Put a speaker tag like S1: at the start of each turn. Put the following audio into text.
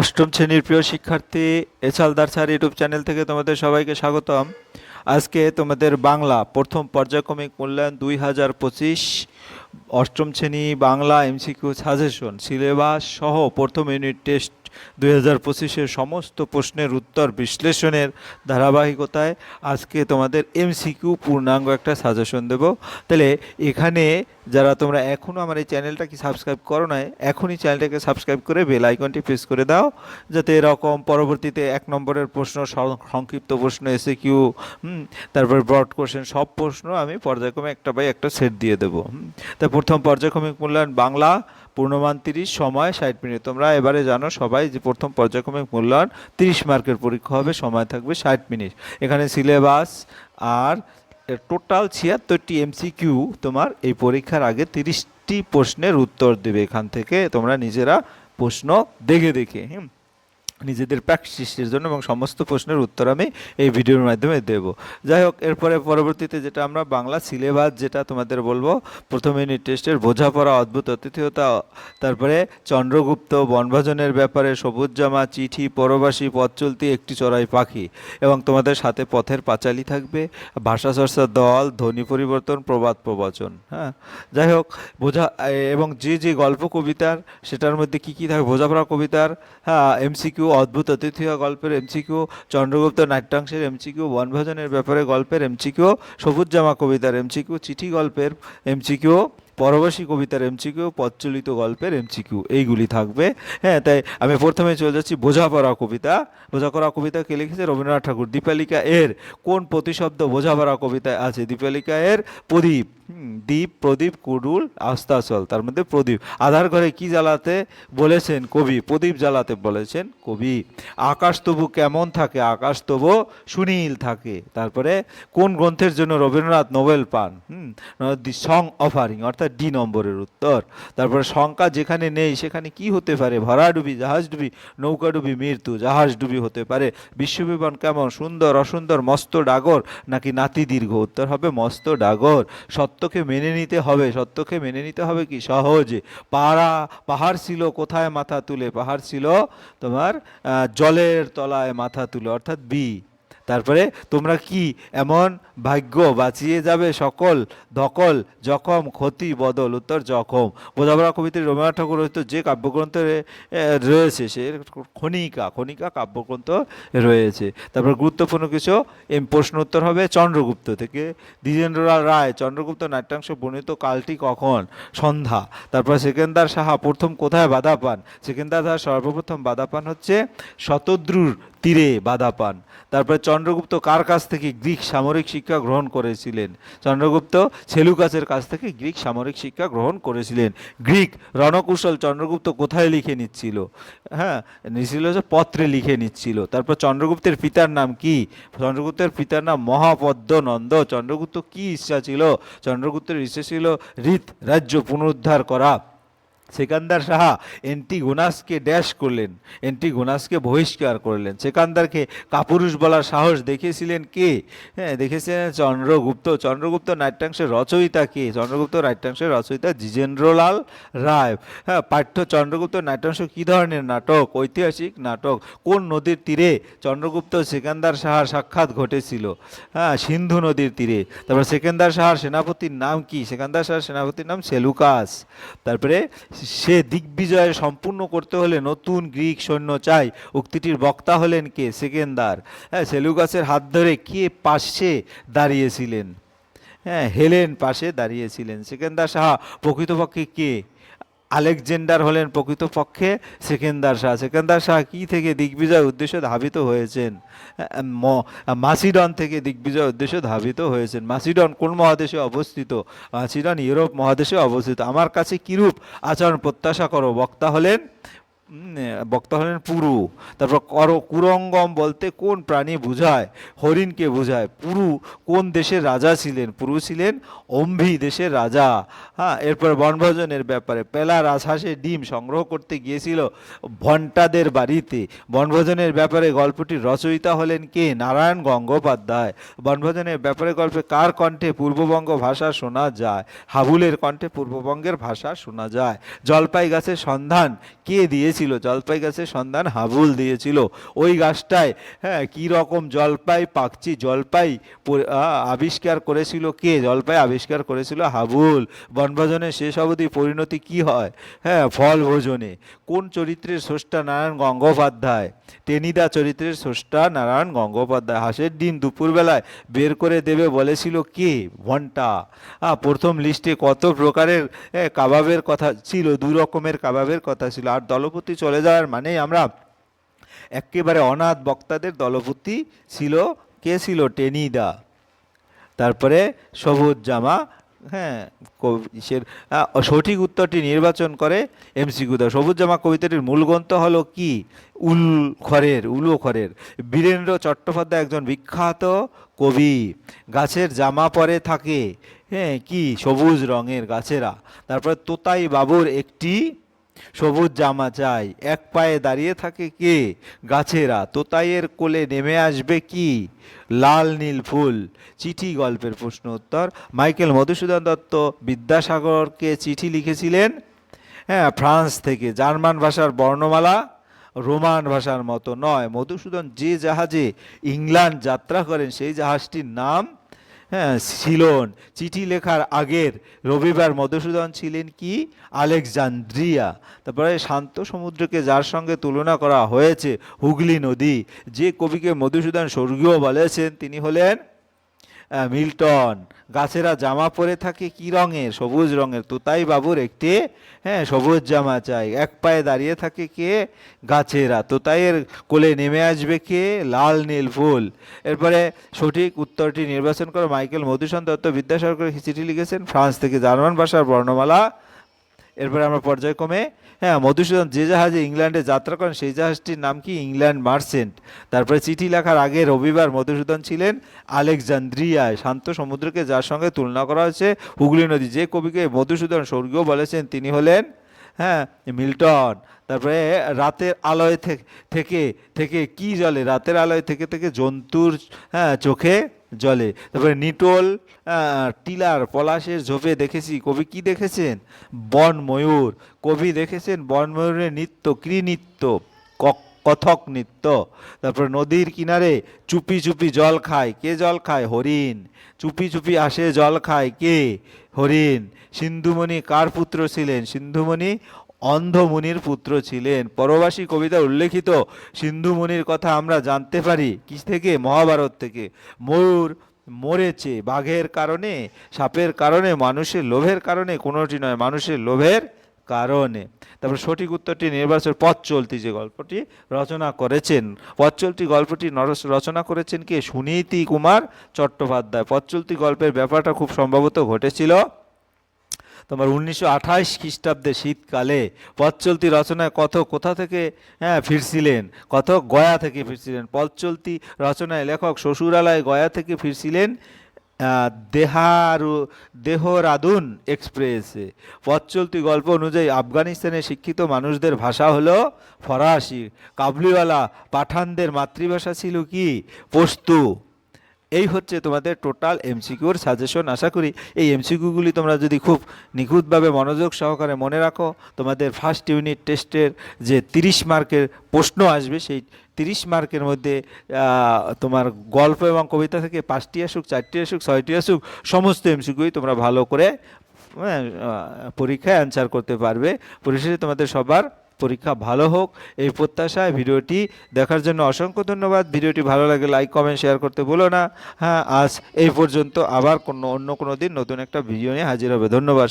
S1: অষ্টম শ্রেণির প্রিয় শিক্ষার্থী এছালদার স্যার ইউটিউব চ্যানেল থেকে তোমাদের সবাইকে স্বাগতম। আজকে তোমাদের বাংলা প্রথম পর্যায়ক্রমিক মূল্যায়ন দুই হাজার পঁচিশ অষ্টম শ্রেণি বাংলা এমসিকিউ সাজেশন সিলেবাস সহ প্রথম ইউনিট টেস্ট দুই হাজার পঁচিশের সমস্ত প্রশ্নের উত্তর বিশ্লেষণের ধারাবাহিকতায় আজকে তোমাদের এমসিকিউ পূর্ণাঙ্গ একটা সাজেশন দেব। তাহলে এখানে যারা তোমরা এখনও আমার এই চ্যানেলটাকে সাবস্ক্রাইব করো না এখনই চ্যানেলটাকে সাবস্ক্রাইব করে বেল আইকনটি প্রেস করে দাও, যাতে এরকম পরবর্তীতে এক নম্বরের প্রশ্ন সংক্ষিপ্ত প্রশ্ন এসে কিউ তারপর ব্রড কোশ্চেন সব প্রশ্ন আমি পর্যায়ক্রমে একটা বাই একটা সেট দিয়ে দেবো। তা প্রথম পর্যায়ক্রমিক মূল্যায়ন বাংলা, পূর্ণমান তিরিশ, সময় ষাট মিনিট তোমরা এবারে জানো সবাই যে প্রথম পর্যায়ক্রমিক মূল্যায়ন তিরিশ মার্কের পরীক্ষা হবে, সময় থাকবে ষাট মিনিট এখানে সিলেবাস আর টোটাল ছিয়াত্তরটি এমসিকিউ তোমার এই পরীক্ষার আগে তিরিশটি প্রশ্নের উত্তর দেবে। এখান থেকে তোমরা নিজেরা প্রশ্ন দেখে দেখে, হুম? নিজেদের প্র্যাকটিসের জন্য এবং সমস্ত প্রশ্নের উত্তর আমি এই ভিডিওর মাধ্যমে দেব। যাই হোক, এরপরে পরবর্তীতে যেটা আমরা বাংলা সিলেবাস যেটা তোমাদের বলব, প্রথম ইউনিট টেস্টের বোঝাপড়া, অদ্ভুত অতিথিয়তা, তারপরে চন্দ্রগুপ্ত, বনভোজনের ব্যাপারে সবুজ জামা চিঠি, পরবাসী, পথ চলতি, একটি চড়াই পাখি এবং তোমাদের সাথে পথের পাঁচালি থাকবে, ভাষা চর্চার দল, ধ্বনি পরিবর্তন, প্রবাদ প্রবচন হ্যাঁ? যাই হোক, বোঝা এবং যে যে গল্প কবিতার, সেটার মধ্যে কি কি থাকে? বোঝাপড়া কবিতার হ্যাঁ এমসিকিউ অদ্ভুত অতিথিয়া গল্পের এমসিকিউ, চন্দ্রগুপ্ত নাট্যাংশের এমসিকিউ, বনভোজনের ব্যাপারে গল্পের এমসিকিউ, সবুজ জামা কবিতার এমসিকিউ, চিঠি গল্পের এমসিকিউ পরবাসী কবিতার এমসিকিউ পচ্চলিত গল্পের এমসিকিউ এইগুলি থাকবে। হ্যাঁ তাই আমি প্রথমে চলে যাচ্ছি বোঝাপড়া কবিতা। বোঝাপড়া কবিতা কে লিখেছে? রবীন্দ্রনাথ ঠাকুর। দীপালিকা এর কোন প্রতিশব্দ বোঝাপড়া কবিতায় আছে? দীপালিকা এর প্রদীপ। দীপ, প্রদীপ, কুডুল আস্তাচল তার মধ্যে প্রদীপ। আধার ঘরে কি জ্বালাতে বলেছেন কবি? প্রদীপ জ্বালাতে বলেছেন কবি, আকাশ তবু কেমন থাকে? আকাশ তবু সুনীল থাকে। তারপরে, কোন গ্রন্থের জন্য রবীন্দ্রনাথ নোবেল পান? হুম, দি সং অফারিং অর্থাৎ ডি নম্বরের উত্তর। তারপরে শঙ্কা যেখানে নেই, সেখানে কি হতে পারে? ভরাডুবি জাহাজ ডুবি নৌকা ডুবি মৃত্যু জাহাজ ডুবি হতে পারে। বিশ্ববিমান কেমন? সুন্দর, অসুন্দর, মস্ত ডাগর? নাকি নাতি দীর্ঘ? উত্তর হবে মস্ত ডাগর। সত্যকে মেনে নিতে হবে। সত্যকে মেনে নিতে হবে কি? সহজে। পাড়া, পাহাড় ছিল কোথায় মাথা তুলে? পাহাড় ছিল তোমার জলের তলায় মাথা তুলে, অর্থাৎ বি। তারপরে তোমরা কি এমন ভাগ্য বাঁচিয়ে যাবে? সকল ধকল, জখম, ক্ষতি, বদল, উত্তর, জখম। বোধাবরা কবিতে রবীন্দ্রনাথ ঠাকুর রচিত যে কাব্যগ্রন্থ রয়েছে, সে খনিকা খনিকা কাব্যগ্রন্থ রয়েছে। তারপর গুরুত্বপূর্ণ কিছু, এম, প্রশ্ন উত্তর হবে চন্দ্রগুপ্ত থেকে। দ্বিজেন্দ্রলাল রায়, চন্দ্রগুপ্ত নাট্যাংশ বর্ণিত কালটি কখন? সন্ধ্যা। তারপর সেকেন্দার সাহা, প্রথম কোথায় বাধা পান? সেকেন্দার সাহা সর্বপ্রথম বাধা পান হচ্ছে শতদ্রুর তীরে বাধা পান। তারপরে চন্দ্রগুপ্ত কার কাছ থেকে গ্রিক সামরিক শিক্ষা গ্রহণ করেছিলেন? চন্দ্রগুপ্ত সেলুকাসের কাছ থেকে গ্রিক সামরিক শিক্ষা গ্রহণ করেছিলেন। গ্রিক রণকৌশল চন্দ্রগুপ্ত কোথায় লিখে নিচ্ছিল? হ্যাঁ নিচ্ছিল যে পত্রে লিখে নিচ্ছিল। তারপর চন্দ্রগুপ্তের পিতার নাম কি? চন্দ্রগুপ্তের পিতার নাম মহাপদ্মনন্দ। চন্দ্রগুপ্ত কি ইচ্ছা ছিল? চন্দ্রগুপ্তের ইচ্ছা ছিল রিত রাজ্য পুনরুদ্ধার করা। সেকান্দার সাহা এন্টিগোনাসকে ড্যাশ করলেন এন্টিগোনাসকে বহিষ্কার করলেন। সেকান্দারকে কাপুরুষ বলার সাহস দেখেছিলেন কে? হ্যাঁ দেখেছিলেন চন্দ্রগুপ্ত। চন্দ্রগুপ্ত নাট্যাংশের রচয়িতা কে? চন্দ্রগুপ্ত নাট্যাংশের রচয়িতা জিজেন্দ্রলাল রায়। হ্যাঁ পাঠ্য চন্দ্রগুপ্ত নাট্যাংশ কী ধরনের নাটক? ঐতিহাসিক নাটক। কোন নদীর তীরে চন্দ্রগুপ্ত সেকান্দার সাহার সাক্ষাৎ ঘটেছিল? হ্যাঁ সিন্ধু নদীর তীরে। তারপর সেকেন্দার সাহার সেনাপতির নাম কি? সেকান্দার সাহার সেনাপতির নাম সেলুকাস। তারপরে সে দিগ্বিজয় সম্পূর্ণ করতে হলে নতুন গ্রিক সৈন্য চাই। উক্তিটির বক্তা হলেন কে? সেকেন্দার। হ্যাঁ সেলুকাসের হাত ধরে কে পাশে দাঁড়িয়েছিলেন? হ্যাঁ হেলেন পাশে দাঁড়িয়েছিলেন। সেকেন্দার সাহা, প্রকৃতপক্ষে কে? আলেকজেন্ডার হলেন প্রকৃতপক্ষে সেকেন্দার শাহ। সেকেন্দার শাহ কী থেকে দিগ্বিজয় উদ্দেশ্যে ধাবিত হয়েছেন? মাসিডন থেকে দিগ্বিজয় উদ্দেশ্যে ধাবিত হয়েছেন। মাসিডন কোন মহাদেশে অবস্থিত? মাসিডন ইউরোপ মহাদেশে অবস্থিত। আমার কাছে কীরূপ আচরণ প্রত্যাশা করো? বক্তা হলেন বক্তা হলেন পুরু। তারপর কর, কুরঙ্গম বলতে কোন প্রাণী বুঝায়? হরিণকে বোঝায়। পুরু কোন দেশের রাজা ছিলেন? পুরু ছিলেন অম্ভি দেশের রাজা। হ্যাঁ এরপর বনভোজনের ব্যাপারে পেলা রাজহাঁসের ডিম সংগ্রহ করতে গিয়েছিল ভন্টাদের বাড়িতে। বনভোজনের ব্যাপারে গল্পটির রচয়িতা হলেন কে? নারায়ণ গঙ্গোপাধ্যায়। বনভোজনের ব্যাপারে গল্পে কার কণ্ঠে পূর্ববঙ্গ ভাষা শোনা যায়? হাবুলের কণ্ঠে পূর্ববঙ্গের ভাষা শোনা যায়। জলপাই গাছের সন্ধান কে দিয়েছে দিয়েছিল জলপাই গাছের সন্ধান হাবুল দিয়েছিল। ওই গাছটায় হ্যাঁ কী রকম জলপাই পাকছি জলপাই আবিষ্কার করেছিল কে? জলপাই আবিষ্কার করেছিল হাবুল। বনভোজনের শেষ অবধি পরিণতি কি হয়? হ্যাঁ ফল ভোজনে। কোন চরিত্রের স্রষ্টা নারায়ণ গঙ্গোপাধ্যায়? টেনিদা চরিত্রের স্রষ্টা নারায়ণ গঙ্গোপাধ্যায়। হাঁসের ডিম দুপুরবেলায় বের করে দেবে বলেছিল কে? ঘণ্টা প্রথম লিস্টে কত প্রকারের কাবাবের কথা ছিল? দু রকমের কাবাবের কথা ছিল। আর দলপতি চলে যাওয়ার মানে আমরা একেবারে অনাথ বক্তাদের দলপতি ছিল। কে ছিল? টেনিদা। তারপরে সবুজ জামা হ্যাঁ কবি- ইসের সঠিক উত্তরটি নির্বাচন করে এমসিকিউ দাও সবুজ জামা কবিতাটির মূল গ্রন্থ হলো কি? উল খরের, উলু খরের। বীরেন্দ্র চট্টোপাধ্যায় একজন বিখ্যাত কবি। গাছের জামা পরে থাকে। হ্যাঁ কি? সবুজ রঙের গাছেরা। তারপরে তোতাই বাবুর একটি সবুজ জামা চাই, এক পায়ে দাঁড়িয়ে থাকে কে? গাছেরা, তোতাইয়ের কোলে নেমে আসবে কি? লাল নীল ফুল, চিঠি গল্পের প্রশ্ন উত্তর। মাইকেল মধুসূদন দত্ত বিদ্যাসাগরকে চিঠি লিখেছিলেন? হ্যাঁ ফ্রান্স থেকে, জার্মান ভাষার বর্ণমালা, রোমান ভাষার মতো নয়। মধুসূদন যে জাহাজে ইংল্যান্ড যাত্রা করেন, সেই জাহাজটির নাম হ্যাঁ সিলন, চিঠি লেখার আগের রবিবার মধুসূদন ছিলেন কি? আলেকজান্দ্রিয়া। তারপরে শান্ত সমুদ্রকে যার সঙ্গে তুলনা করা হয়েছে, হুগলি নদী, যে কবিকে মধুসূদন স্বর্গীয় বলেছেন, তিনি হলেন মিল্টন, গাছেরা জামা পরে থাকে, কি রঙের? সবুজ রঙের। তোতাই বাবুর একটি হ্যাঁ সবুজ জামা চাই। এক পায়ে দাঁড়িয়ে থাকে কে? গাছেরা। তোতাইয়ের কোলে নেমে আসবে কে? লাল নীল ফুল। এরপরে সঠিক উত্তরটি নির্বাচন করে। মাইকেল মধুসূদন দত্ত বিদ্যাসাগর চিঠি লিখেছেন। ফ্রান্স থেকে জার্মান ভাষার বর্ণমালা। এরপরে আমরা পর্যায়ক্রমে হ্যাঁ মধুসূদন যে জাহাজে ইংল্যান্ডে যাত্রা করেন, সেই জাহাজটির নাম কি? England merchant. তারপরে চিঠি লেখার আগে রবিবার মধুসূদন ছিলেন আলেকজান্দ্রিয়ায়, শান্ত সমুদ্রকে যার সঙ্গে তুলনা করা হয়েছে হুগলি নদী। যে কবিকে মধুসূদন স্বর্গীয় বলেছেন, তিনি হলেন হ্যাঁ মিল্টন। তারপরে রাতের আলোয় থেকে থেকে কি জলে? রাতের আলোয় থেকে থেকে জন্তুর হ্যাঁ চোখে জলে। তারপরে নিটোল টিলার, পলাশের ঝোপে দেখেছি। কবি কি দেখেছেন? বন ময়ূর। কবি দেখেছেন বন ময়ূরের নৃত্য, কী নৃত্য? ক- কথক নৃত্য। তারপরে নদীর কিনারে চুপি চুপি জল খায়। কে জল খায়? হরিণ। চুপি চুপি আসে জল খায় কে? হরিণ। সিন্ধুমণি কার পুত্র ছিলেন? সিন্ধুমণি অন্ধমুনির পুত্র ছিলেন। পরবাসী কবিতা উল্লেখিত সিন্ধুমণির কথা আমরা জানতে পারি। কি থেকে? মহাভারত থেকে। ময়ূর মরেছে বাঘের কারণে, সাপের কারণে, মানুষের লোভের কারণে, কোনোটি নয়, মানুষের লোভের কারণে। তারপর সঠিক উত্তরটি নির্বাচন পথ চলতি যে গল্পটি রচনা করেছেন। পথ চলতি গল্পটি রচনা করেছেন কে? সুনীতি কুমার চট্টোপাধ্যায়। পথ চলতি গল্পের ব্যাপারটা খুব সম্ভবত ঘটেছিল তোমার উনিশশো আঠাশ খ্রিস্টাব্দে শীতকালে পথচলতি রচনায় কত কোথা থেকে হ্যাঁ ফিরছিলেন? কত গয়া থেকে ফিরছিলেন। পথচলতি রচনায় লেখক শ্বশুরালয় গয়া থেকে ফিরছিলেন দেহারু, দেহরাদুন এক্সপ্রেসে। পথ চলতি গল্প অনুযায়ী আফগানিস্তানে শিক্ষিত মানুষদের ভাষা হলো ফরাসি। কাবলিওয়ালা পাঠানদের মাতৃভাষা ছিল কি? পস্তু। এই হচ্ছে তোমাদের টোটাল এমসিকিউর সাজেশন আশা করি এই এমসিকিউগুলি তোমরা যদি খুব নিখুঁতভাবে মনোযোগ সহকারে মনে রাখো তোমাদের ফার্স্ট ইউনিট টেস্টের যে তিরিশ মার্কের প্রশ্ন আসবে সেই তিরিশ মার্কের মধ্যে তোমার গল্প এবং কবিতা থেকে পাঁচটি আসুক চারটি আসুক ছয়টি আসুক সমস্ত এমসিকিউই তোমরা ভালো করে হ্যাঁ, পরীক্ষায় অ্যান্সার করতে পারবে। পরিশেষে তোমাদের সবার পরীক্ষা ভালো হোক, এই প্রত্যাশায় ভিডিওটি দেখার জন্য অসংখ্য ধন্যবাদ। ভিডিওটি ভালো লাগে লাইক, কমেন্ট, শেয়ার করতে বলো না। হ্যাঁ আজ এই পর্যন্ত আবার কোনো, অন্য কোনো দিন নতুন একটা ভিডিও নিয়ে হাজির হবে। ধন্যবাদ।